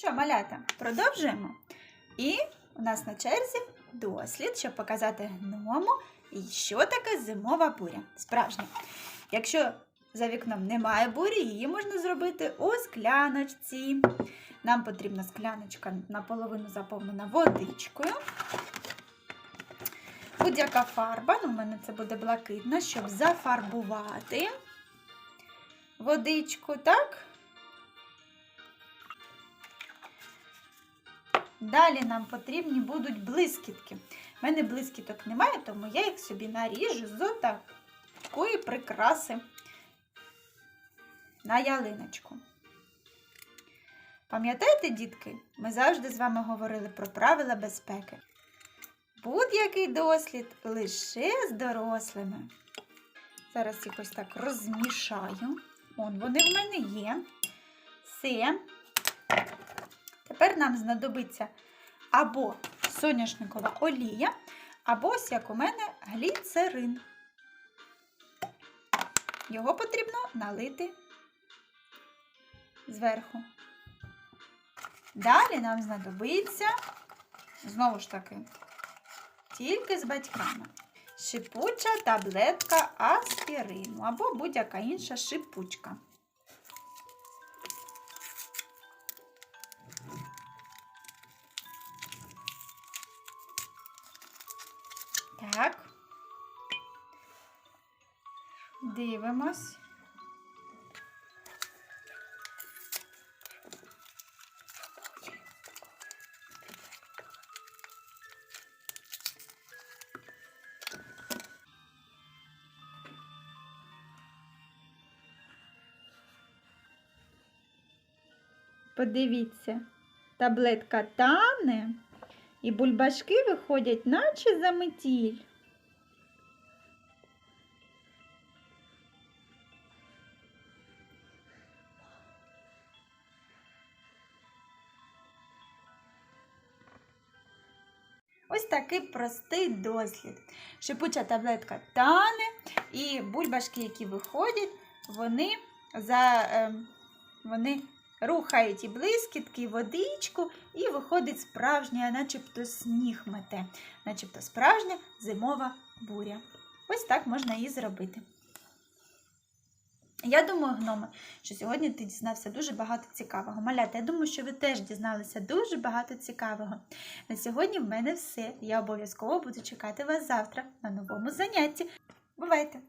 Що, малята, продовжуємо. І у нас на черзі дослід, щоб показати гному, що таке зимова буря. Справжня. Якщо за вікном немає бурі, її можна зробити у скляночці. Нам потрібна скляночка наполовину заповнена водичкою. Будь-яка фарба, ну, у мене це буде блакитна, щоб зафарбувати водичку, так? Далі нам потрібні будуть блискітки. У мене блискіток немає, тому я їх собі наріжу з такої прикраси на ялиночку. Пам'ятаєте, дітки, ми завжди з вами говорили про правила безпеки. Будь-який дослід лише з дорослими. Зараз їх ось так розмішаю. Вон вони в мене є. Все. Тепер нам знадобиться або соняшникова олія, або ось як у мене гліцерин. Його потрібно налити зверху. Далі нам знадобиться, знову ж таки, тільки з батьками. Шипуча таблетка аспірину або будь-яка інша шипучка. Так. Дивимось. Подивіться, таблетка тане, і бульбашки виходять, наче за метіль. Ось такий простий дослід. Шипуча таблетка тане, і бульбашки, які виходять, вони за, е, вони рухають і блискітки, і водичку, і виходить справжня, начебто сніг мете, начебто справжня зимова буря. Ось так можна її зробити. Я думаю, гноми, що сьогодні ти дізнався дуже багато цікавого. Малята, я думаю, що ви теж дізналися дуже багато цікавого. На сьогодні в мене все. Я обов'язково буду чекати вас завтра на новому занятті. Бувайте!